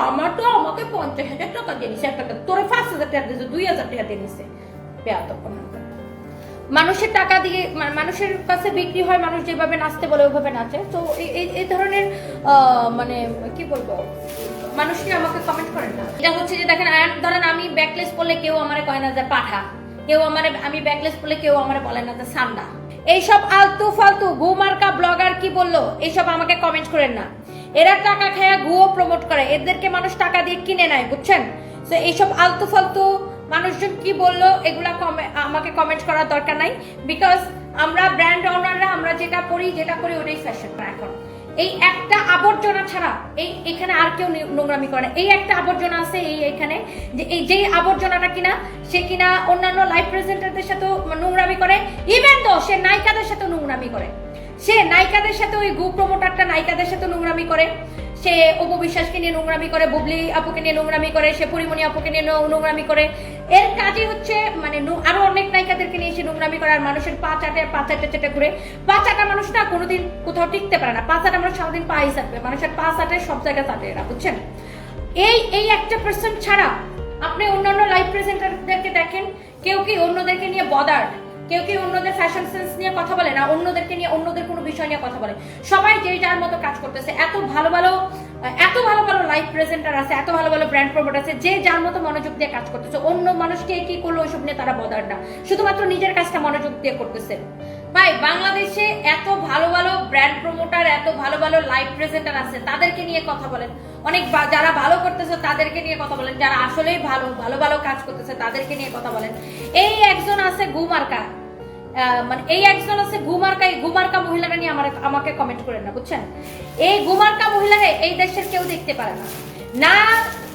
আমার তো আমাকে পঞ্চাশ হাজার টাকা দিয়ে নিছে, একটা পাঁচ হাজার টাকা দিয়েছে দুই হাজার টাকা দিয়ে নিছে। বেয়াদব মানুষের টাকা দিয়ে মানুষের কাছে বিক্রি হয়, মানুষ যেভাবে নাচতে বলে, ওইভাবে নাচে। তো এই- ধরনের মানে কি বলব মানুষ মানুষকে আমাকে কমেন্ট করেন না। এটা হচ্ছে যে দেখেন ধরেন আমি ব্যাকলেস পরলে কেউ আমারে কয় না যে পাঠা। কেউ আমারে, আমি ব্যাকলেস পরলে কেউ আমারে বলে না যে সান্ডা। এইসব আলতু ফালতু গুমার্কা ব্লগার কি বলল? এইসব আমাকে কমেন্ট করেন না। এরা টাকা খায়া গুয়ো প্রমোট করে। এদেরকে মানুষ টাকা দিয়ে কিনে নেয়, বুঝছেন? তো এইসব আলতু ফালতু মানুষজন কি বলল, এগুলা আমাকে কমেন্ট করার দরকার নাই। বিকজ আমরা ব্র্যান্ড ওনাররা আমরা যেটা পড়ি যেটা করি ওটাই ফ্যাশন এখন। এই একটা আবর্জনা ছাড়া এই এখানে আর কেউ নোংরামি করে না। এই একটা আবর্জনা আছে এই এখানে, যে এই যেই আবর্জনাটা কিনা, সে কিনা অন্যান্য লাইফ প্রেজেন্টারদের সাথে নোংরামি করে। ইভেন তো সে নায়িকাদের সাথে নোংরামি করে। সে নায়িকাদের সাথে ওই গু প্রমোটারটা নায়িকাদের সাথে নোংরামি করে। সে অপু বিশ্বাসকে নিয়ে নোংরামি করে, বুবলি আপুকে নিয়ে নোংরামি করে, সে পরিমণি আপুকে নিয়ে নোংরামি করে। এর কাজই হচ্ছে মানে আরও অনেক নায়িকাদেরকে নিয়ে সে নোংরামি করে, আর মানুষের পা চাটে পা চাটে চাটে ঘুরে। পা চাটা মানুষ না কোনোদিন কোথাও টিকতে পারে না। পা চাটা মানুষ সারাদিন পাই চাটবে মানুষের পা চাটে, সব জায়গায় চাটে এরা, বুঝছেন? এই এই একটা পার্সন ছাড়া আপনি অন্যান্য লাইভ প্রেজেন্টারদেরকে দেখেন, কেউ কি অন্যদেরকে নিয়ে বদার কেউ কেউ অন্যদের ফ্যাশন সেন্স নিয়ে কথা বলে না, অন্যদেরকে নিয়ে অন্যদের কোনো বিষয় নিয়ে কথা বলে। সবাই যে যার মতো কাজ করতেছে, এত ভালো ভালো, এত ভালো ভালো লাইফ প্রেজেন্টার আছে, এত ভালো ভালো ব্র্যান্ড প্রমোট আছে, যে যার মতো মনোযোগ দিয়ে কাজ করতেছে, অন্য মানুষকে কি করল ওইসব নিয়ে তারা বদার না। শুধুমাত্র নিজের কাজটা মনোযোগ দিয়ে করতেছে। ভাই, বাংলাদেশে এত ভালো ভালো ব্র্যান্ড প্রমোটার এত ভালো ভালো লাইভ প্রেজেন্টার আছে, তাদেরকে নিয়ে কথা বলেন। অনেক যারা ভালো করতেছে, তাদেরকে নিয়ে কথা বলেন। যারা আসলেই ভালো ভালো ভালো কাজ করতেছে, তাদেরকে নিয়ে কথা বলেন। এই একজন আছে গুমার্কা। মানে এই একজন আছে গুমার্কা, এই গুমার্কা মহিলারা নিয়ে আমার আমাকে কমেন্ট করেন না, বুঝছেন? এই গুমার্কা মহিলারা এই দেশের কেউ দেখতে পারে না। না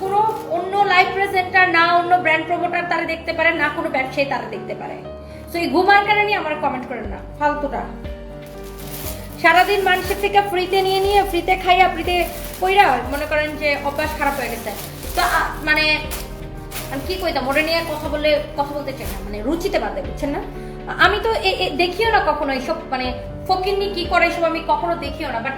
কোনো অন্য লাইভ প্রেজেন্টার না অন্য ব্র্যান্ড প্রমোটার তারা দেখতে পারে, না কোনো ব্যবসায়ী তারা দেখতে পারে। তো এই গুমার্কারা নিয়ে আমার কমেন্ট করেন না, ফালতুটা। সারাদিন মানুষের থেকে ফ্রিতে নিয়ে নিয়ে ফ্রিতে খাইয়া ফ্রিতে কইরা মনে করেন যে অভ্যাস খারাপ হয়ে গেছে। তো মানে আমি কি কইতাম ওটা নিয়ে কথা বলে কথা বলতে চাই না মানে রুচিতে বাদে বুঝছেন না? আমি তো দেখিও না কখনো এইসব মানে ফকিন্নি কি করে এসব আমি কখনো দেখিও না বাট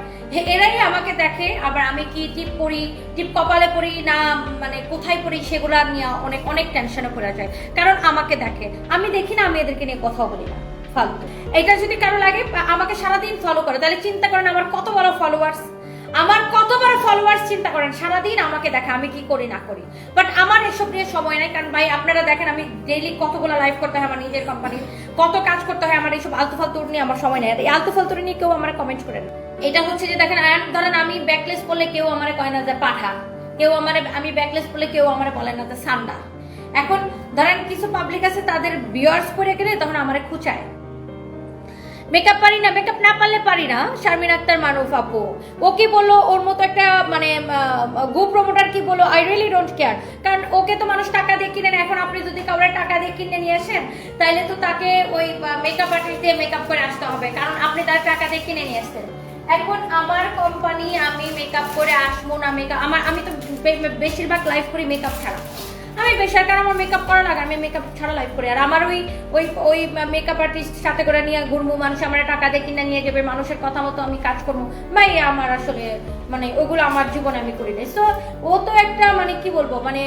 এরাই আমাকে দেখে, আবার আমি কি টিপ পরি টিপ কপালে পরি না মানে কোথায় পরি সেগুলা নিয়ে অনেক অনেক টেনশনে পড়ে যায়, কারণ আমাকে দেখে। আমি দেখি না, আমি এদেরকে নিয়ে কথা বলি না, ফালতু। এটা যদি কারও লাগে, আমাকে সারাদিন ফলো করে, তাহলে চিন্তা করেন আমার কত বড় ফলোয়ার্স আমার কত বড় চিন্তা করেন, সারাদিন আমাকে দেখে আমি কি করি, না করি। বাট আমার এসব নিয়ে সময় নাই, কারণ ভাই, আপনারা দেখেন, আমি ডেইলি কতগুলো লাইভ করতে হয় আমার নিজের কোম্পানির কত কাজ করতে হয় আমার এইসব আলতু ফালতু নিয়ে আমার সময় নেই। এই আলতু ফালতু নিয়ে কেউ আমার কমেন্ট করেন না। এটা হচ্ছে যে দেখেন ধরেন আমি ব্যাকলেস পরলে কেউ আমার কয় না যে পাঠা। কেউ আমার, আমি ব্যাকলেস পরলে কেউ আমার বলে না যে সান্ডা। এখন ধরেন কিছু পাবলিক আছে, তাদের বিয়ার্স করে গেলে তখন আমার খুচায়। মেকআপ পারি না মেকআপ না পারলে পারি না শারমিন আক্তার মারুফ আপু। ও কি বলল, ওর মতো একটা মানে গো প্রমোটার কি বলল আই রিয়েলি ডোন্ট কেয়ার কারণ ওকে তো মানুষ টাকা দিয়ে কিনে নেয়। এখন আপনি যদি কাউরে টাকা দিয়ে কিনে নিয়ে আসেন তাহলে তো তাকে ওই মেকআপ আর্টিস্ট দিয়ে মেকআপ করে আসতে হবে, কারণ আপনি তার টাকা দিয়ে কিনে নিয়ে আসছেন। এখন আমার কোম্পানি আমি মেকআপ করে আসব না মেকআপ আমার, আমি তো বেশিরভাগ লাইফ করি মেকআপ ছাড়া। আমি বেশার আমার মেকআপ করা লাগে? আমি মেকআপ ছাড়া লাইভ করি। আর আমার ওই ওই ওই মেকআপ আর্টিস্ট সাথে করে নিয়ে ঘুরবো মানুষ আমার টাকা দিয়ে কিনে নিয়ে যাবে, মানুষের কথা মতো আমি কাজ করব ভাই, আমার আসলে মানে ওগুলো আমার জীবনে আমি করি নাই তো ও তো একটা মানে কি বলব মানে